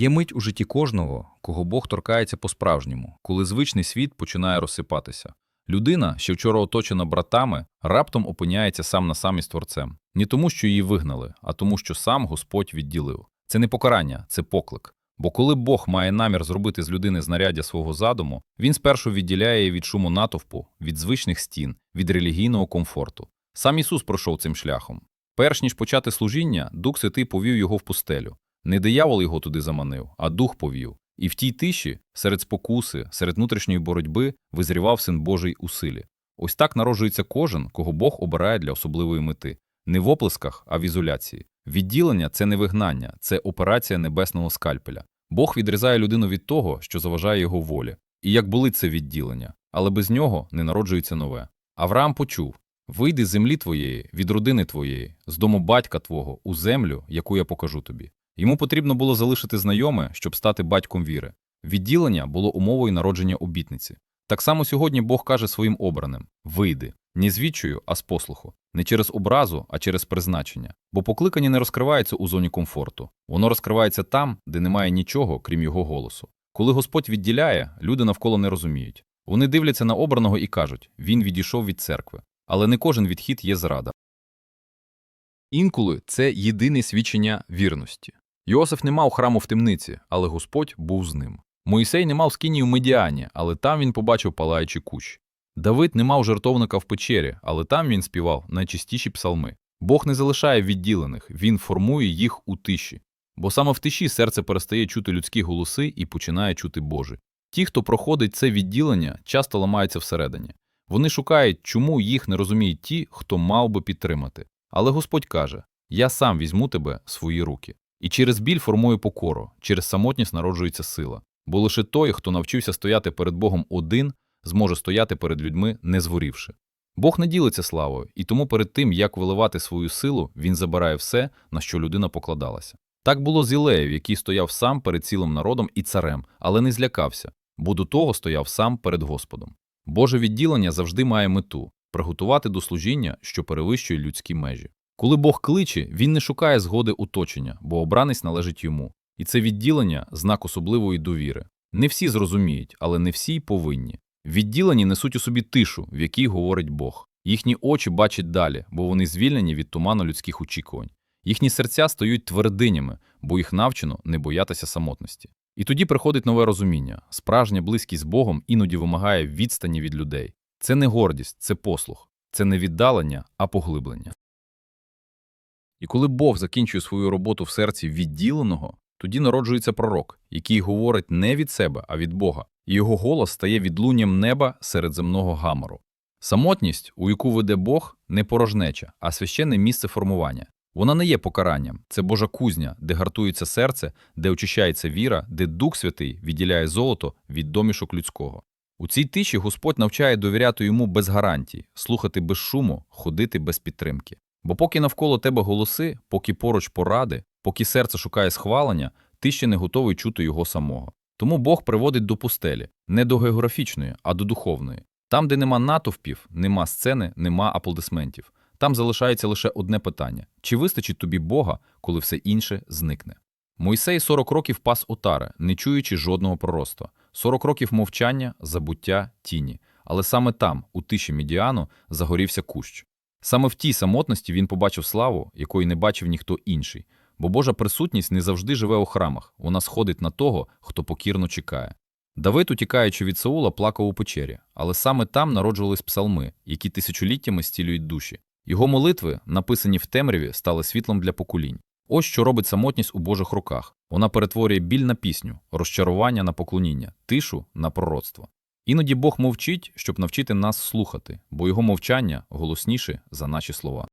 Є мить у житті кожного, кого Бог торкається по-справжньому, коли звичний світ починає розсипатися. Людина, що вчора оточена братами, раптом опиняється сам на сам із Творцем. Не тому, що її вигнали, а тому, що сам Господь відділив. Це не покарання, це поклик. Бо коли Бог має намір зробити з людини знаряддя свого задуму, він спершу відділяє її від шуму натовпу, від звичних стін, від релігійного комфорту. Сам Ісус пройшов цим шляхом. Перш ніж почати служіння, Дух Святий повів його в пустелю. Не диявол його туди заманив, а дух повів. І в тій тиші, серед спокуси, серед внутрішньої боротьби, визрівав син Божий у силі. Ось так народжується кожен, кого Бог обирає для особливої мети. Не в оплесках, а в ізоляції. Відділення це не вигнання, це операція небесного скальпеля. Бог відрізає людину від того, що заважає його волі. І як болить це відділення, але без нього не народжується нове. Авраам почув вийди з землі твоєї, від родини твоєї, з дому батька твого, у землю, яку я покажу тобі. Йому потрібно було залишити знайоме, щоб стати батьком віри. Відділення було умовою народження обітниці. Так само сьогодні Бог каже своїм обраним вийди, не з а з послуху, не через образу, а через призначення. Бо покликання не розкривається у зоні комфорту, воно розкривається там, де немає нічого, крім його голосу. Коли Господь відділяє, люди навколо не розуміють. Вони дивляться на обраного і кажуть він відійшов від церкви. Але не кожен відхід є зрада. Інколи це єдине свідчення вірності. Йосиф не мав храму в темниці, але Господь був з ним. Моїсей не мав скині в медіані, але там він побачив палаючий кущ. Давид не мав жертовника в печері, але там він співав найчистіші псалми. Бог не залишає відділених, він формує їх у тиші. Бо саме в тиші серце перестає чути людські голоси і починає чути Божі. Ті, хто проходить це відділення, часто ламаються всередині. Вони шукають, чому їх не розуміють ті, хто мав би підтримати. Але Господь каже: Я сам візьму тебе в свої руки. І через біль формує покору, через самотність народжується сила. Бо лише той, хто навчився стояти перед Богом один, зможе стояти перед людьми, не зворівши. Бог не ділиться славою, і тому перед тим, як виливати свою силу, він забирає все, на що людина покладалася. Так було з Ілеєм, який стояв сам перед цілим народом і царем, але не злякався, бо до того стояв сам перед Господом. Боже відділення завжди має мету приготувати до служіння, що перевищує людські межі. Коли Бог кличе, він не шукає згоди оточення, бо обранець належить йому. І це відділення знак особливої довіри. Не всі зрозуміють, але не всі й повинні. Відділені несуть у собі тишу, в якій говорить Бог. Їхні очі бачать далі, бо вони звільнені від туману людських очікувань. Їхні серця стають твердинями, бо їх навчено не боятися самотності. І тоді приходить нове розуміння: справжня близькість з Богом іноді вимагає відстані від людей. Це не гордість, це послух, це не віддалення, а поглиблення. І коли Бог закінчує свою роботу в серці відділеного, тоді народжується пророк, який говорить не від себе, а від Бога, і його голос стає відлунням неба серед земного гамору. Самотність, у яку веде Бог, не порожнеча, а священне місце формування. Вона не є покаранням, це Божа кузня, де гартується серце, де очищається віра, де Дух Святий відділяє золото від домішок людського. У цій тиші Господь навчає довіряти йому без гарантій, слухати без шуму, ходити без підтримки. Бо поки навколо тебе голоси, поки поруч поради, поки серце шукає схвалення, ти ще не готовий чути його самого. Тому Бог приводить до пустелі, не до географічної, а до духовної. Там, де нема натовпів, нема сцени, нема аплодисментів. Там залишається лише одне питання: чи вистачить тобі Бога, коли все інше зникне? Мойсей 40 років пас отари, не чуючи жодного пророцтва, 40 років мовчання, забуття, тіні. Але саме там, у тиші Медіану, загорівся кущ. Саме в тій самотності він побачив славу, якої не бачив ніхто інший, бо Божа присутність не завжди живе у храмах, вона сходить на того, хто покірно чекає. Давид, утікаючи від Саула, плакав у печері, але саме там народжувались псалми, які тисячоліттями стілюють душі. Його молитви, написані в темряві, стали світлом для поколінь. Ось що робить самотність у Божих руках. Вона перетворює біль на пісню, розчарування на поклоніння, тишу на пророцтво. Іноді Бог мовчить, щоб навчити нас слухати, бо його мовчання голосніше за наші слова.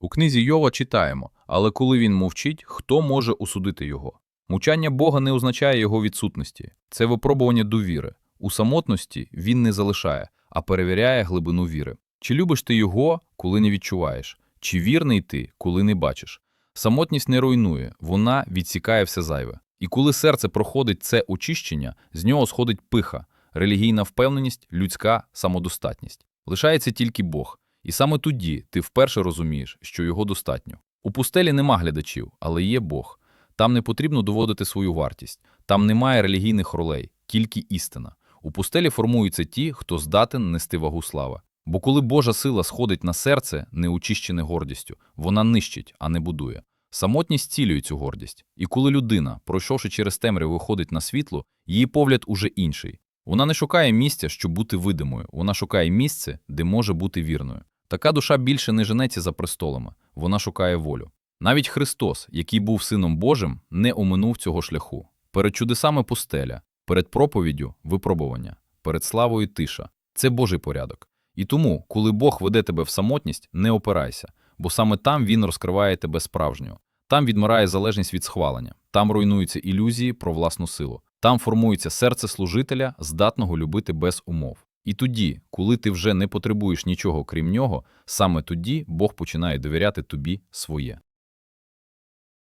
У книзі Йова читаємо, але коли він мовчить, хто може осудити його? Мовчання Бога не означає його відсутності, це випробування довіри. У самотності він не залишає, а перевіряє глибину віри. Чи любиш ти його, коли не відчуваєш, чи вірний ти, коли не бачиш? Самотність не руйнує, вона відсікає все зайве. І коли серце проходить це очищення, з нього сходить пиха, релігійна впевненість, людська самодостатність. Лишається тільки Бог. І саме тоді ти вперше розумієш, що його достатньо. У пустелі нема глядачів, але є Бог. Там не потрібно доводити свою вартість, там немає релігійних ролей, тільки істина. У пустелі формуються ті, хто здатен нести вагу слави. Бо коли Божа сила сходить на серце, не очищене гордістю, вона нищить, а не будує. Самотність цілює цю гордість. І коли людина, пройшовши через темряву, виходить на світло, її погляд уже інший. Вона не шукає місця, щоб бути видимою, вона шукає місце, де може бути вірною. Така душа більше не женеться за престолами, вона шукає волю. Навіть Христос, який був Сином Божим, не оминув цього шляху. Перед чудесами пустеля, перед проповіддю випробування, перед славою тиша. Це Божий порядок. І тому, коли Бог веде тебе в самотність, не опирайся, бо саме там Він розкриває тебе справжнього. Там відмирає залежність від схвалення, там руйнуються ілюзії про власну силу, там формується серце служителя, здатного любити без умов. І тоді, коли ти вже не потребуєш нічого крім нього, саме тоді Бог починає довіряти тобі своє.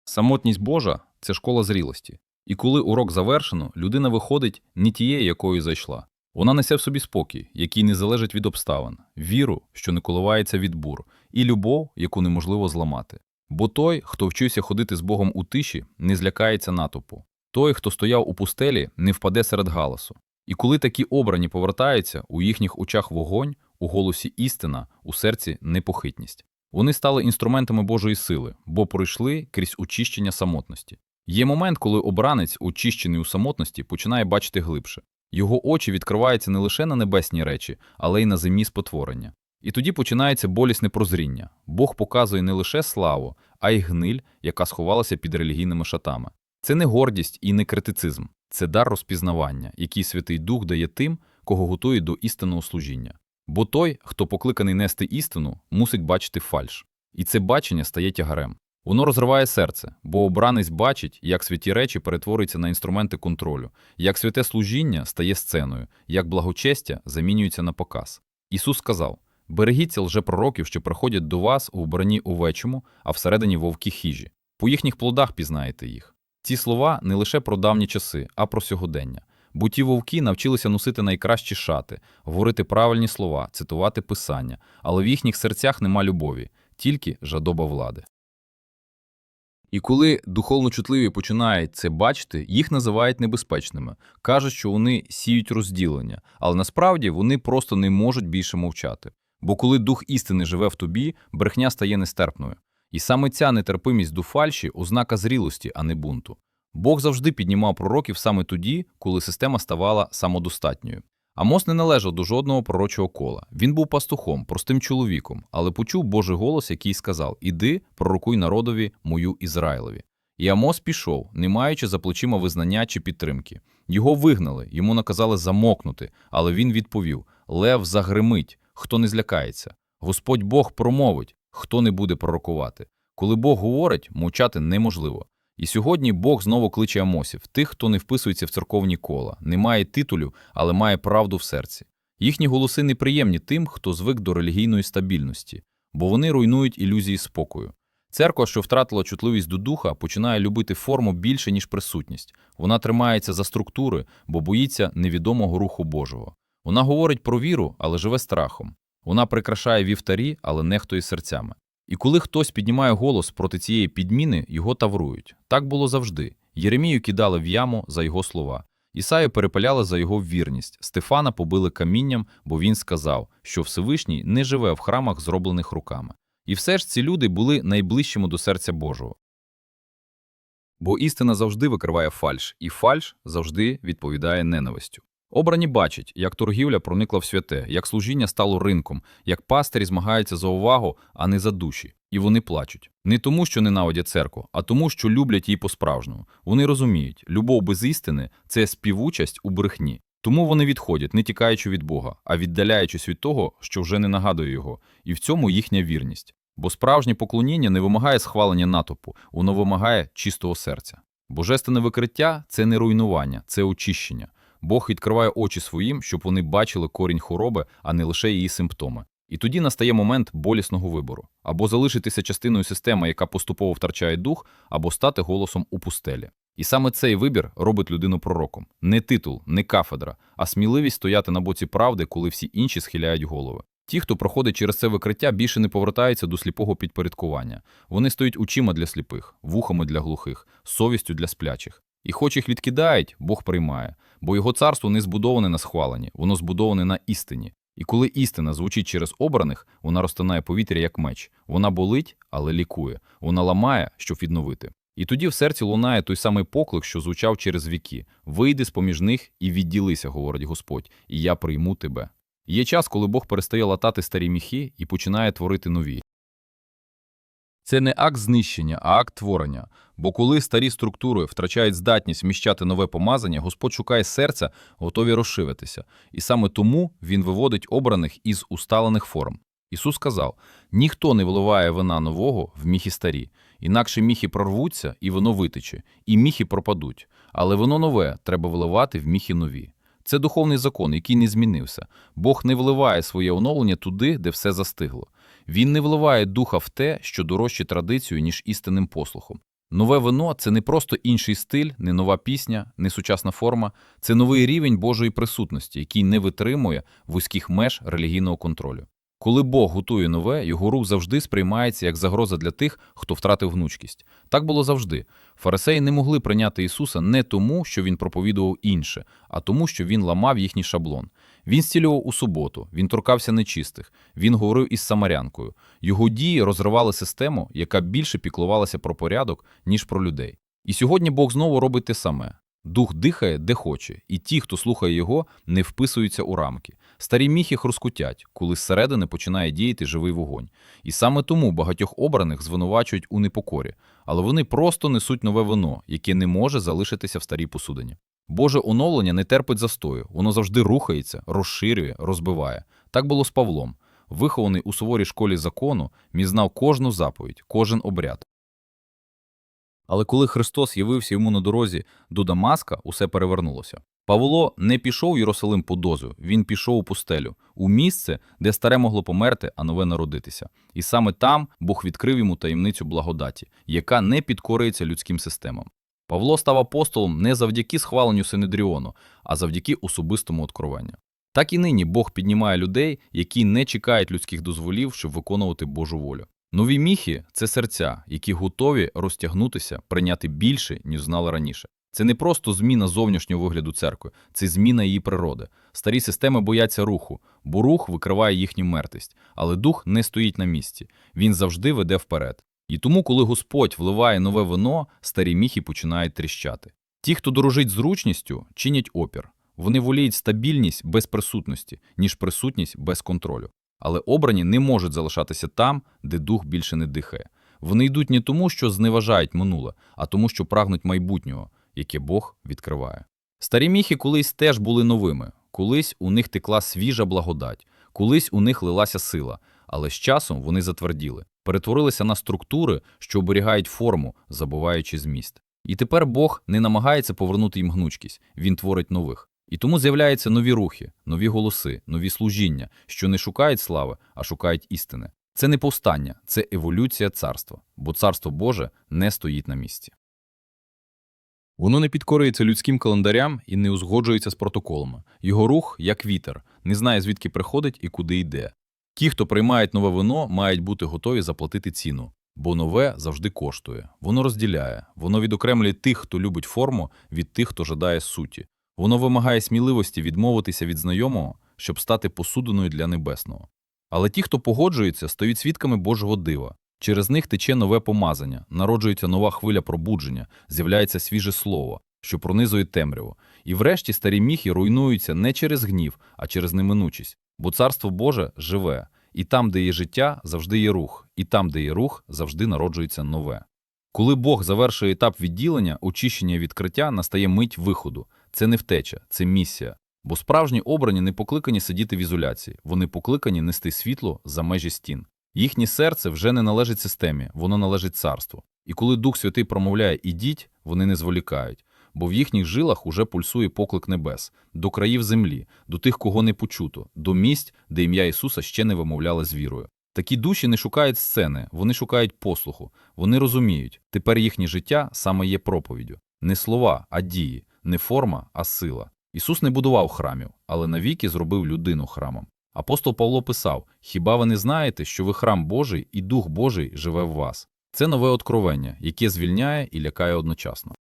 Самотність Божа це школа зрілості. І коли урок завершено, людина виходить не тією, якою зайшла. Вона несе в собі спокій, який не залежить від обставин, віру, що не коливається від бур, і любов, яку неможливо зламати. Бо той, хто вчився ходити з Богом у тиші, не злякається натовпу. Той, хто стояв у пустелі, не впаде серед галасу. І коли такі обрані повертаються, у їхніх очах вогонь, у голосі істина, у серці непохитність. Вони стали інструментами Божої сили, бо пройшли крізь очищення самотності. Є момент, коли обранець, очищений у самотності, починає бачити глибше. Його очі відкриваються не лише на небесні речі, але й на земні спотворення. І тоді починається болісне прозріння. Бог показує не лише славу, а й гниль, яка сховалася під релігійними шатами. Це не гордість і не критицизм, це дар розпізнавання, який Святий Дух дає тим, кого готує до істинного служіння. Бо той, хто покликаний нести істину, мусить бачити фальш. І це бачення стає тягарем. Воно розриває серце, бо обранець бачить, як святі речі перетворюються на інструменти контролю, як святе служіння стає сценою, як благочестя замінюється на показ. Ісус сказав: берегіться лжепророків, що приходять до вас у вбранні овечому, а всередині вовки хижі. По їхніх плодах пізнаєте їх. Ці слова не лише про давні часи, а про сьогодення. Бо ті вовки навчилися носити найкращі шати, говорити правильні слова, цитувати писання, але в їхніх серцях нема любові, тільки жадоба влади. І коли духовно чутливі починають це бачити, їх називають небезпечними, кажуть, що вони сіють розділення, але насправді вони просто не можуть більше мовчати. Бо коли дух істини живе в тобі, брехня стає нестерпною. І саме ця нетерпимість до фальші ознака зрілості, а не бунту. Бог завжди піднімав пророків саме тоді, коли система ставала самодостатньою. Амос не належав до жодного пророчого кола. Він був пастухом, простим чоловіком, але почув Божий голос, який сказав: Іди, пророкуй народові мою Ізраїлеві. І Амос пішов, не маючи за плечима визнання чи підтримки. Його вигнали, йому наказали замокнути, але він відповів: Лев загримить, хто не злякається. Господь Бог промовить, хто не буде пророкувати. Коли Бог говорить, мовчати неможливо. І сьогодні Бог знову кличе Амосів, тих, хто не вписується в церковні кола, не має титулів, але має правду в серці. Їхні голоси неприємні тим, хто звик до релігійної стабільності, бо вони руйнують ілюзії спокою. Церква, що втратила чутливість до духа, починає любити форму більше, ніж присутність. Вона тримається за структури, бо боїться невідомого руху Божого. Вона говорить про віру, але живе страхом. Вона прикрашає вівтарі, але нехтує серцями. І коли хтось піднімає голос проти цієї підміни, його таврують. Так було завжди. Єремію кидали в яму за його слова. Ісаю перепаляли за його вірність. Стефана побили камінням, бо він сказав, що Всевишній не живе в храмах, зроблених руками. І все ж ці люди були найближчими до серця Божого. Бо істина завжди викриває фальш, і фальш завжди відповідає ненавистю. Обрані бачать, як торгівля проникла в святе, як служіння стало ринком, як пастирі змагаються за увагу, а не за душі. І вони плачуть. Не тому, що ненавидять церкву, а тому, що люблять її по-справжньому. Вони розуміють, любов без істини це співучасть у брехні. Тому вони відходять, не тікаючи від Бога, а віддаляючись від того, що вже не нагадує його, і в цьому їхня вірність. Бо справжнє поклоніння не вимагає схвалення натовпу, воно вимагає чистого серця. Божественне викриття це не руйнування, це очищення. Бог відкриває очі своїм, щоб вони бачили корінь хвороби, а не лише її симптоми. І тоді настає момент болісного вибору або залишитися частиною системи, яка поступово втрачає дух, або стати голосом у пустелі. І саме цей вибір робить людину пророком не титул, не кафедра, а сміливість стояти на боці правди, коли всі інші схиляють голови. Ті, хто проходить через це викриття, більше не повертаються до сліпого підпорядкування. Вони стоять очима для сліпих, вухами для глухих, совістю для сплячих. І хоч їх відкидають, Бог приймає, бо його царство не збудоване на схваленні, воно збудоване на істині. І коли істина звучить через обраних, вона розтинає повітря як меч. Вона болить, але лікує. Вона ламає, щоб відновити. І тоді в серці лунає той самий поклик, що звучав через віки: Вийди з поміж них і відділися, говорить Господь, і я прийму тебе. Є час, коли Бог перестає латати старі міхи і починає творити нові. Це не акт знищення, а акт творення. Бо коли старі структури втрачають здатність вміщати нове помазання, Господь шукає серця, готові розшивитися. І саме тому Він виводить обраних із усталених форм. Ісус сказав: ніхто не вливає вина нового в міхи старі, інакше міхи прорвуться і воно витече, і міхи пропадуть. Але воно нове треба вливати в міхи нові. Це духовний закон, який не змінився. Бог не вливає своє оновлення туди, де все застигло. Він не вливає духа в те, що дорожче традицію, ніж істинним послухом. Нове вино це не просто інший стиль, не нова пісня, не сучасна форма, це новий рівень Божої присутності, який не витримує вузьких меж релігійного контролю. Коли Бог готує нове, його рух завжди сприймається як загроза для тих, хто втратив гнучкість. Так було завжди. Фарисеї не могли прийняти Ісуса не тому, що Він проповідував інше, а тому, що Він ламав їхній шаблон. Він зцілював у суботу, він торкався нечистих, він говорив із самарянкою. Його дії розривали систему, яка більше піклувалася про порядок, ніж про людей. І сьогодні Бог знову робить те саме. Дух дихає, де хоче, і ті, хто слухає його, не вписуються у рамки. Старі міхи хрускутять, коли зсередини починає діяти живий вогонь. І саме тому багатьох обраних звинувачують у непокорі, але вони просто несуть нове вино, яке не може залишитися в старій посудині. Боже оновлення не терпить застою, воно завжди рухається, розширює, розбиває. Так було з Павлом. Вихований у суворій школі закону, мій знав кожну заповідь, кожен обряд. Але коли Христос явився йому на дорозі до Дамаска, усе перевернулося. Павло не пішов в Єрусалим по дозу, він пішов у пустелю, у місце, де старе могло померти, а нове народитися. І саме там Бог відкрив йому таємницю благодаті, яка не підкорюється людським системам. Павло став апостолом не завдяки схваленню Синедріону, а завдяки особистому откровенню. Так і нині Бог піднімає людей, які не чекають людських дозволів, щоб виконувати Божу волю. Нові міхи це серця, які готові розтягнутися, прийняти більше, ніж знали раніше. Це не просто зміна зовнішнього вигляду церкви, це зміна її природи. Старі системи бояться руху, бо рух викриває їхню мертвість, але дух не стоїть на місці, він завжди веде вперед. І тому, коли Господь вливає нове вино, старі міхи починають тріщати. Ті, хто дорожить зручністю, чинять опір. Вони воліють стабільність без присутності, ніж присутність без контролю. Але обрані не можуть залишатися там, де дух більше не дихає. Вони йдуть не тому, що зневажають минуле, а тому, що прагнуть майбутнього, яке Бог відкриває. Старі міхи колись теж були новими, колись у них текла свіжа благодать, колись у них лилася сила, але з часом вони затверділи, перетворилися на структури, що оберігають форму, забуваючи зміст. І тепер Бог не намагається повернути їм гнучкість, він творить нових. І тому з'являються нові рухи, нові голоси, нові служіння, що не шукають слави, а шукають істини. Це не повстання, це еволюція царства, бо царство Боже не стоїть на місці. Воно не підкорюється людським календарям і не узгоджується з протоколами. Його рух, як вітер, не знає, звідки приходить і куди йде. Ті, хто приймають нове вино, мають бути готові заплатити ціну, бо нове завжди коштує. Воно розділяє, воно відокремлює тих, хто любить форму, від тих, хто жадає суті. Воно вимагає сміливості відмовитися від знайомого, щоб стати посудиною для небесного. Але ті, хто погоджується, стають свідками Божого дива. Через них тече нове помазання, народжується нова хвиля пробудження, з'являється свіже слово, що пронизує темряву. І врешті старі міхи руйнуються не через гнів, а через неминучість. Бо царство Боже живе, і там, де є життя, завжди є рух, і там, де є рух, завжди народжується нове. Коли Бог завершує етап відділення, очищення і відкриття, настає мить виходу. Це не втеча, це місія. Бо справжні обрані не покликані сидіти в ізоляції, вони покликані нести світло за межі стін. Їхнє серце вже не належить системі, воно належить царству. І коли Дух Святий промовляє ідіть, вони не зволікають, бо в їхніх жилах уже пульсує поклик небес, до країв землі, до тих, кого не почуто, до місць, де ім'я Ісуса ще не вимовляли з вірою. Такі душі не шукають сцени, вони шукають послуху, вони розуміють, тепер їхнє життя саме є проповіддю. Не слова, а дії, не форма, а сила. Ісус не будував храмів, але навіки зробив людину храмом. Апостол Павло писав: Хіба ви не знаєте, що ви храм Божий і Дух Божий живе в вас? Це нове откровення, яке звільняє і лякає одночасно.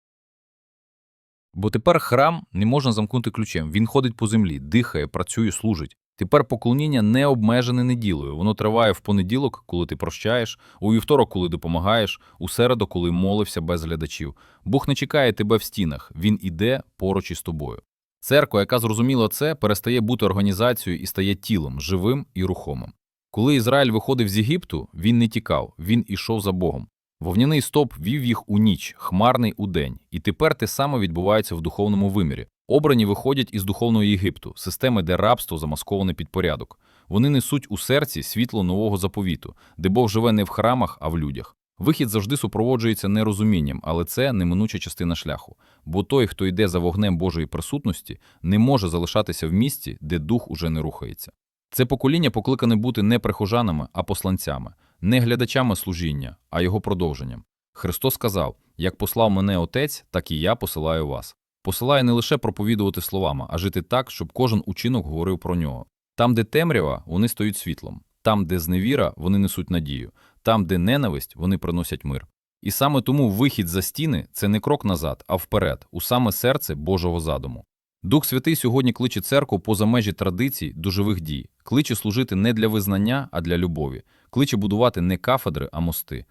Бо тепер храм не можна замкнути ключем. Він ходить по землі, дихає, працює, служить. Тепер поклоніння не обмежене неділею. Воно триває в понеділок, коли ти прощаєш, у вівторок, коли допомагаєш, у середу, коли молився без глядачів. Бог не чекає тебе в стінах, він іде поруч із тобою. Церква, яка зрозуміла це, перестає бути організацією і стає тілом, живим і рухомим. Коли Ізраїль виходив з Єгипту, він не тікав, він ішов за Богом. Вогняний стоп вів їх у ніч, хмарний у день, і тепер те саме відбувається в духовному вимірі. Обрані виходять із духовного Єгипту, системи, де рабство замасковане під порядок. Вони несуть у серці світло нового заповіту, де Бог живе не в храмах, а в людях. Вихід завжди супроводжується нерозумінням, але це неминуча частина шляху. Бо той, хто йде за вогнем Божої присутності, не може залишатися в місці, де дух уже не рухається. Це покоління покликане бути не прихожанами, а посланцями, не глядачами служіння, а його продовженням. Христос сказав: Як послав мене Отець, так і я посилаю вас. Посилає не лише проповідувати словами, а жити так, щоб кожен учинок говорив про нього. Там, де темрява, вони стають світлом, там, де зневіра, вони несуть надію, там, де ненависть, вони приносять мир. І саме тому вихід за стіни це не крок назад, а вперед, у саме серце Божого задуму. Дух Святий сьогодні кличе церкву поза межі традицій до живих дій, кличе служити не для визнання, а для любові, кличе будувати не кафедри, а мости.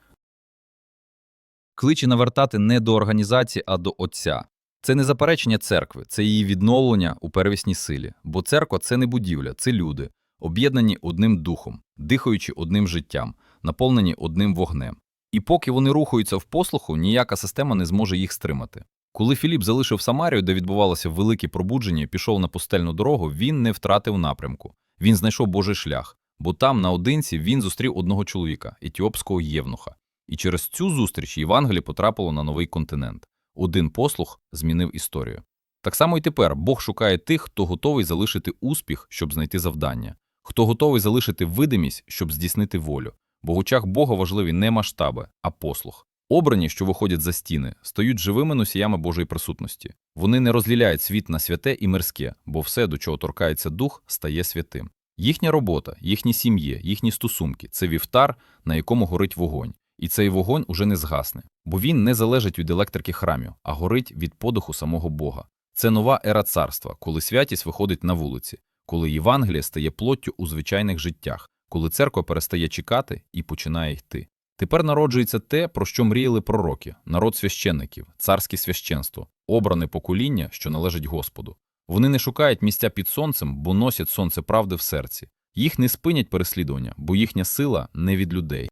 Кличе навертати не до організації, а до Отця. Це не заперечення церкви, це її відновлення у первісній силі. Бо церква це не будівля, це люди, об'єднані одним духом, дихаючи одним життям, наповнені одним вогнем. І поки вони рухаються в послуху, ніяка система не зможе їх стримати. Коли Філіп залишив Самарію, де відбувалося велике пробудження, і пішов на пустельну дорогу, він не втратив напрямку. Він знайшов Божий шлях, бо там, наодинці, він зустрів одного чоловіка, етіопського євнуха. І через цю зустріч Євангеліє потрапило на новий континент. Один послух змінив історію. Так само і тепер Бог шукає тих, хто готовий залишити успіх, щоб знайти завдання, хто готовий залишити видимість, щоб здійснити волю. Бо в очах Бога важливі не масштаби, а послух. Обрані, що виходять за стіни, стають живими носіями Божої присутності. Вони не розділяють світ на святе і мирське, бо все, до чого торкається дух, стає святим. Їхня робота, їхні сім'ї, їхні стосунки це вівтар, на якому горить вогонь. І цей вогонь уже не згасне, бо він не залежить від електрики храмів, а горить від подиху самого Бога. Це нова ера царства, коли святість виходить на вулиці, коли Євангеліє стає плоттю у звичайних життях, коли церква перестає чекати і починає йти. Тепер народжується те, про що мріяли пророки, народ священників, царське священство, обране покоління, що належить Господу. Вони не шукають місця під сонцем, бо носять сонце правди в серці. Їх не спинять переслідування, бо їхня сила не від людей.